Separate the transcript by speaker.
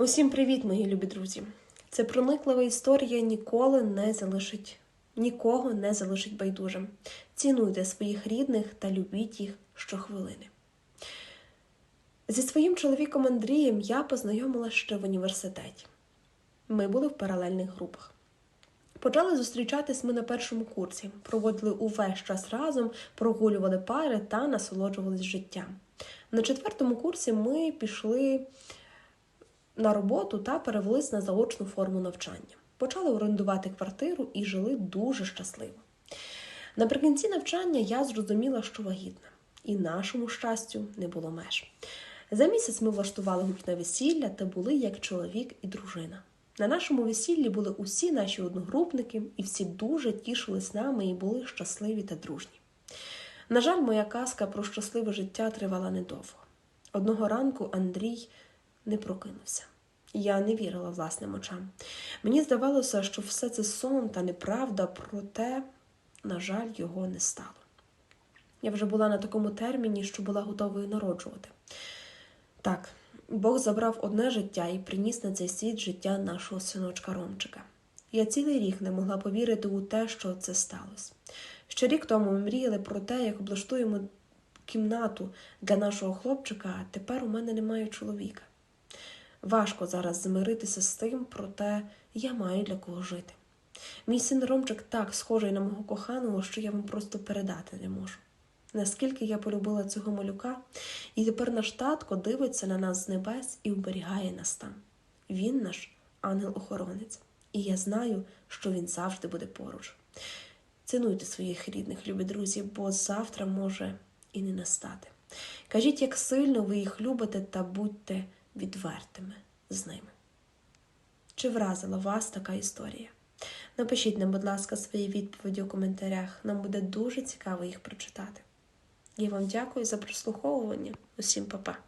Speaker 1: Усім привіт, мої любі друзі! Це прониклива історія ніколи не залишить нікого не залишить байдужим. Цінуйте своїх рідних та любіть їх щохвилини. Зі своїм чоловіком Андрієм я познайомилася ще в університеті. Ми були в паралельних групах. Почали зустрічатись ми на першому курсі, проводили увесь час разом, прогулювали пари та насолоджувались життям. На четвертому курсі ми пішли на роботу та перевелись на заочну форму навчання. Почали орендувати квартиру і жили дуже щасливо. Наприкінці навчання я зрозуміла, що вагітна, і нашому щастю не було меж. За місяць ми влаштували гучне весілля та були як чоловік і дружина. На нашому весіллі були усі наші одногрупники, і всі дуже тішились нами і були щасливі та дружні. На жаль, моя казка про щасливе життя тривала недовго. Одного ранку Андрій не прокинувся. Я не вірила власним очам. Мені здавалося, що все це сон та неправда, проте, на жаль, його не стало. Я вже була на такому терміні, що була готовою народжувати. Так, Бог забрав одне життя і приніс на цей світ життя нашого синочка Ромчика. Я цілий рік не могла повірити у те, що це сталося. Ще рік тому ми мріяли про те, як облаштуємо кімнату для нашого хлопчика, а тепер у мене немає чоловіка. Важко зараз змиритися з тим, проте я маю для кого жити. Мій син Ромчик так схожий на мого коханого, що я вам просто передати не можу. Наскільки я полюбила цього малюка, і тепер наш татко дивиться на нас з небес і оберігає нас там. Він наш ангел-охоронець, і я знаю, що він завжди буде поруч. Цінуйте своїх рідних, любі друзі, бо завтра може і не настати. Кажіть, як сильно ви їх любите та будьте відвертими з ними. Чи вразила вас така історія? Напишіть нам, будь ласка, свої відповіді у коментарях. Нам буде дуже цікаво їх прочитати. Я вам дякую за прослуховування. Усім па-па!